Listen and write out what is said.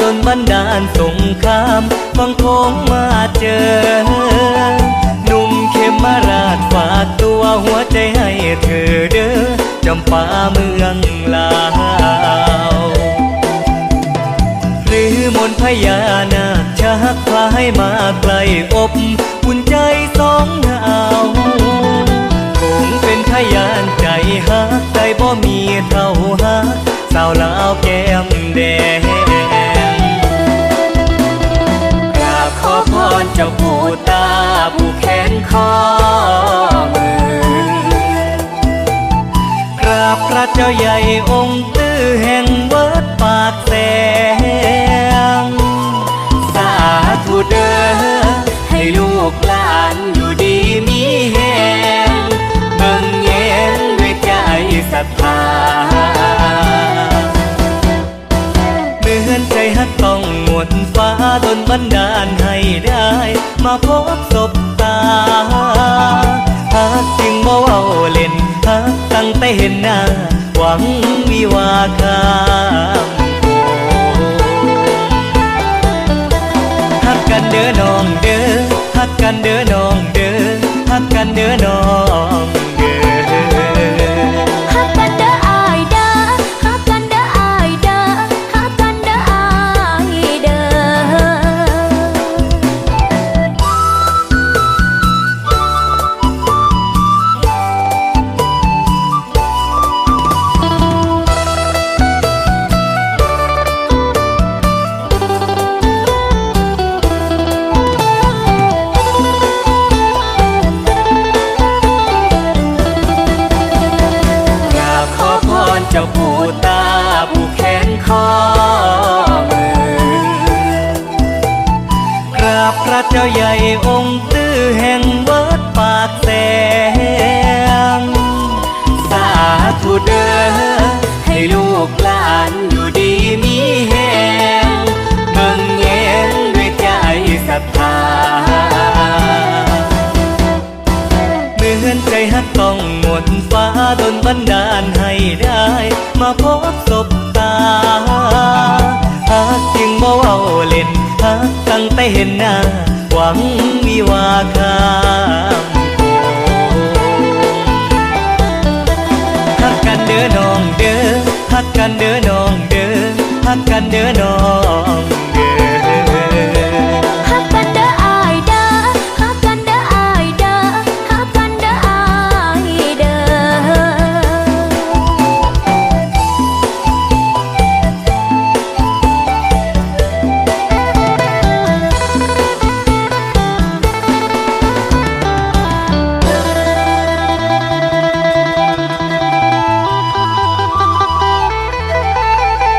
ดนบันดาลสงครามบังคงมาเจอ หนุ่มเขมมาราชฝากตัวหัวใจให้เธอเด้อจำปาเมืองลาว หรือมนพญานาคชักพาให้มาไกลอบ ราบพระเจ้าใหญ่องค์ตื้อแห่งวัดปากแสง สาธุเด้อให้ลูกหลานอยู่ดีมีแหงเบิ่งแยงด้วยใจศรัทธาเหมือนใจฮักต้องหมดฟ้าดนบันดาลให้ได้ มาพบศบตา เห็นหน้า หวังวิวาคามฮักกันเด้อน้องเด้อฮักกันเด้อน้องเด้อฮักกันเด้อน้อง เจ้าใหญ่องค์ตื้อแห่งวัดปากแสงสาธุเด้อให้ลูกหลานอยู่ดีมีแหงเบิ่งแยงด้วยใจศรัทธาเมือนใจฮักต้องหมดฟ้าดนบันดาลให้ได้ มาพบ ไม่เห็นหน้า หวังวิวาคามโกฮักกันเด้อน้องเด้อฮักกันเด้อน้องเด้อฮักกันเด้อน้อง